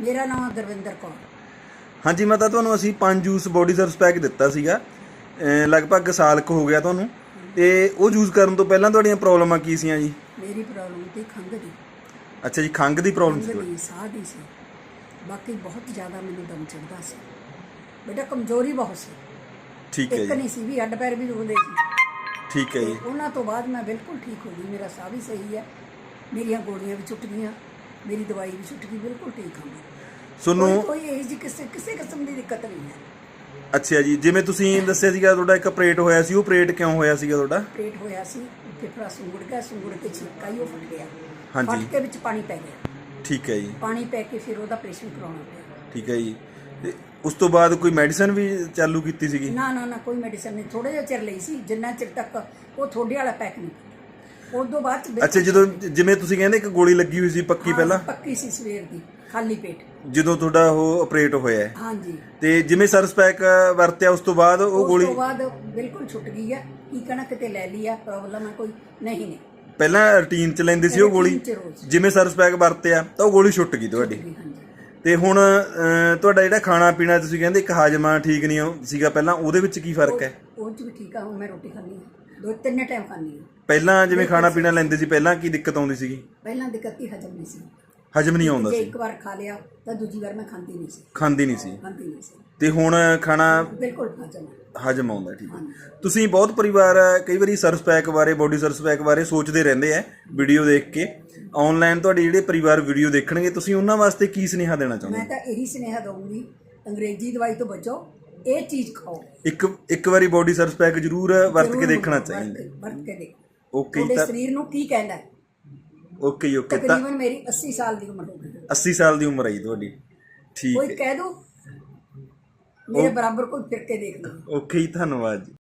ਮੇਰਾ ਨਾਮ ਗੁਰਵਿੰਦਰ ਕੌਰ। ਹਾਂਜੀ ਮਾਤਾ ਤੁਹਾਨੂੰ ਅਸੀਂ ਪੰਜ ਜੂਸ ਬੋਡੀ ਸਰਵਿਸ ਪੈਕ ਦਿੱਤਾ ਸੀਗਾ। ਅਹ ਲਗਭਗ ਸਾਲ ਕੁ ਹੋ ਗਿਆ ਤੁਹਾਨੂੰ। ਤੇ ਉਹ ਯੂਜ਼ ਕਰਨ ਤੋਂ ਪਹਿਲਾਂ ਤੁਹਾਡੀਆਂ ਪ੍ਰੋਬਲਮਾਂ ਕੀ ਸੀਆਂ ਜੀ? ਮੇਰੀ ਪ੍ਰੋਬਲਮ ਤੇ ਖੰਘ ਦੀ। ਅੱਛਾ ਜੀ ਖੰਘ ਦੀ ਪ੍ਰੋਬਲਮ ਸੀ ਖੰਘ ਦੀ ਸਾਹ ਦੀ ਸੀ। ਬਾਕੀ ਬਹੁਤ ਜ਼ਿਆਦਾ ਮੈਨੂੰ ਦਮ ਚੜਦਾ ਸੀ। ਬੇਟਾ ਕਮਜ਼ੋਰੀ ਬਹੁਤ ਸੀ। ਠੀਕ ਹੈ ਇੱਕ ਜੀ। ਨਹੀਂ ਸੀ ਵੀ ਹੱਡ ਪੈਰ ਵੀ ਦੁਖਦੇ ਸੀ। ਠੀਕ ਹੈ ਤੇ ਜੀ। ਉਹਨਾਂ ਤੋਂ ਬਾਅਦ ਮੈਂ ਬਿਲਕੁਲ ਠੀਕ ਹੋ ਗਈ। ਮੇਰਾ ਸਾਹ ਵੀ ਸਹੀ ਹੈ। ਮੇਰੀਆਂ ਗੋਲੀਆਂ ਵੀ ਛੁੱਟ ਗਈਆਂ। ਮੇਰੀ ਦਵਾਈ ਵੀ ਛੁੱਟ ਗਈ ਬਿਲਕੁਲ ਠੀਕ ਹਾਂ ਮੈਂ। ਕੋਈ ਤੁਹਾਨੂੰ ਕੋਈ ਇਹ ਜੀ ਕਿਸੇ ਕਿਸੇ ਕਿਸਮ ਦੀ ਦਿੱਕਤ ਨਹੀਂ ਹੈ। ਅੱਛਾ ਜੀ ਜਿਵੇਂ ਤੁਸੀਂ ਦੱਸਿਆ ਸੀਗਾ ਤੁਹਾਡਾ ਇੱਕ ਆਪਰੇਟ ਹੋਇਆ ਸੀ ਉਹ ਆਪਰੇਟ ਕਿਉਂ ਹੋਇਆ ਸੀਗਾ ਤੁਹਾਡਾ? ਪੇਟ ਹੋਇਆ ਸੀ ਫੇਫੜਾ ਸੁੰਗੜ ਗਿਆ ਸੁੰਗੜ ਕੇ ਛਿੱਕਾ ਹੀ ਉਹ ਫਟ ਗਿਆ। ਹਾਂਜੀ। ਫਟ ਕੇ ਵਿੱਚ ਪਾਣੀ ਪੈ ਗਿਆ। ਠੀਕ ਹੈ ਜੀ। ਪਾਣੀ ਪੈ ਕੇ ਫਿਰ ਉਹਦਾ ਆਪਰੇਸ਼ਨ ਕਰਾਉਣਾ ਪਿਆ। ਠੀਕ ਹੈ ਜੀ। ਤੇ ਉਸ ਤੋਂ ਬਾਅਦ ਕੋਈ ਮੈਡੀਸਨ ਵੀ ਚਾਲੂ ਕੀਤੀ ਸੀਗੀ? ਨਾ ਨਾ ਨਾ ਕੋਈ ਮੈਡੀਸਨ ਨਹੀਂ। ਥੋੜੇ ਜਿਹਾ ਚਿਰ ਲਈ ਸੀ ਜਿੰਨਾ ਚਿਰ ਤੱਕ ਉਹ ਥੋੜੇ ਵਾਲਾ ਪੈਕ ਨਹੀਂ ਤੋਂ ਬਾਅਦ ਚ ਅੱਛਾ ਜਦੋਂ ਜਿਵੇਂ ਤੁਸੀਂ ਕਹਿੰਦੇ ਇੱਕ ਗੋਲੀ ਲੱਗੀ ਹੋਈ ਸੀ ਪੱਕੀ ਹਾਂ, ਪਹਿਲਾਂ? ਪੱਕੀ ਸੀ ਸਵੇਰ ਦੀ ਖਾਲੀ ਪੇਟ। ਜਦੋਂ ਤੁਹਾਡਾ ਉਹ ਆਪਰੇਟ ਹੋਇਆ ਹੈ। ਹਾਂਜੀ। ਤੇ ਜਿਵੇਂ ਸਰਸ ਪੈਕ ਵਰਤਿਆ ਉਸ ਤੋਂ ਬਾਅਦ ਉਹ ਉਸ ਗੋਲੀ ਤੋਂ ਬਾਅਦ ਬਿਲਕੁਲ ਛੁੱਟ ਗਈ ਹੈ ਕੀ ਕਹਣਾ ਕਿਤੇ ਲੈ ਲਈ ਆ ਪ੍ਰੋਬਲਮ ਹੈ ਕੋਈ ਨਹੀਂ ਨਹੀਂ। ਪਹਿਲਾਂ ਰੂਟੀਨ ਚ ਲੈਂਦੇ ਸੀ ਉਹ ਗੋਲੀ? Routine ਚ ਰੋਜ਼। ਜਿਵੇਂ ਸਰਸ ਪੈਕ ਵਰਤਿਆ ਤਾਂ ਉਹ ਗੋਲੀ ਛੁੱਟ ਗਈ ਤੁਹਾਡੀ। ਹਾਂਜੀ। ਤੇ ਹੁਣ ਅਹ, ਤੁਹਾਡਾ ਜਿਹੜਾ ਖਾਣਾ ਪੀਣਾ ਤੁਸੀਂ ਕਹਿੰਦੇ ਇੱਕ ਹਾਜਮਾ ਠੀਕ ਨਹੀਂ ਉਹ ਸੀਗਾ ਪਹਿਲਾਂ ਉਹਦੇ ਵਿੱਚ ਕੀ ਫ਼ਰਕ ਹੈ? ਉਹ ਚ ਵੀ ਠੀਕ ਆ ਹੁਣ ਮੈਂ ਰੋਟੀ ਖਾਂਦੀ ਹਾਂ। ਦੋ ਤਿੰਨ ਟਾਈਮ ਖਾਂਦੀ ਹਾਂ। ਪਹਿਲਾਂ ਜਿਵੇਂ ਖਾਣਾ ਪੀਣਾ ਲੈਂਦੇ ਸੀ ਪਹਿਲਾਂ ਕੀ ਦਿੱਕਤ ਆਉਂਦੀ ਸੀਗੀ? ਪਹਿਲਾਂ ਦਿੱਕਤ ਹੀ ਹਜਮ ਨਹੀਂ ਸੀ। ਹਜਮ ਨਹੀਂ ਆਉਂਦਾ ਜੇ ਸੀ। ਇੱਕ ਵਾਰ ਖਾ ਲਿਆ ਤਾਂ ਦੂਜੀ ਵਾਰ ਮੈਂ ਖਾਂਦੀ ਨਹੀਂ ਸੀ। ਖਾਂਦੀ ਨਹੀਂ ਸੀ। ਖਾਂਦੀ ਨਹੀਂ ਸੀ। ਤੇ ਹੁਣ ਖਾਣਾ ਬਿਲਕੁਲ ਹਜਮ ਹਜਮ ਆਉਂਦਾ ਠੀਕ ਹੈ। ਤੁਸੀਂ ਬਹੁਤ ਪਰਿਵਾਰ ਕਈ ਵਾਰੀ ਸਰਸ ਪੈਕ ਬਾਰੇ ਬੋਡੀ ਸਰਸ ਪੈਕ ਬਾਰੇ ਸੋਚਦੇ ਰਹਿੰਦੇ ਆ ਵੀਡੀਓ ਦੇਖ ਕੇ। ਆਨਲਾਈਨ ਤੁਹਾਡੇ ਜਿਹੜੇ ਪਰਿਵਾਰ ਵੀਡੀਓ ਦੇਖਣਗੇ ਤੁਸੀਂ ਉਹਨਾਂ ਵਾਸਤੇ ਕੀ ਸੁਨੇਹਾ ਦੇਣਾ ਚਾਹੁੰਦੇ ਮੈਂ ਤਾਂ ਇਹੀ ਸੁਨੇਹਾ ਦਊਂਗੀ ਅੰਗਰੇਜ਼ੀ ਦਵਾਈ ਤੋਂ ਬਚੋ ਇਹ ਚੀਜ਼ ਖਾਓ। ਇੱਕ ਇੱਕ ਵਾਰੀ ਬੋਡੀ ਸਰਸ ਪੈਕ ਜ਼ਰੂਰ ਵਰਤ ਕੇ ਜ਼ਰੂਰ ਦੇਖਣਾ ਵਰਤ- ਚਾਹੀਦਾ। ਵਰਤ ਕੇ ਦੇਖੋ। ਓਕੇ ਤੁਹਾਡੇ ਤਾਂ ਸਰੀਰ ਨੂੰ ਕੀ ਕਹਿੰਦਾ ਹੈ? ਓਕੇ ਜੀ, ਓਕੇ ਤਾਂ ਤਕਰੀਬਨ ਮੇਰੀ 80 ਸਾਲ ਦੀ ਉਮਰ ਹੋ ਗਈ। 80 ਸਾਲ ਦੀ ਉਮਰ ਹੈ ਜੀ ਤੁਹਾਡੀ। ਠੀਕ ਕੋਈ ਹੈ। ਕਹਿ ਦੋ ਮੇਰੇ ਬਰਾਬਰ ਕੋਈ ਫਿਰ ਕੇ ਦੇਖ ਲਓ। ਓਕੇ ਜੀ ਧੰਨਵਾਦ ਜੀ।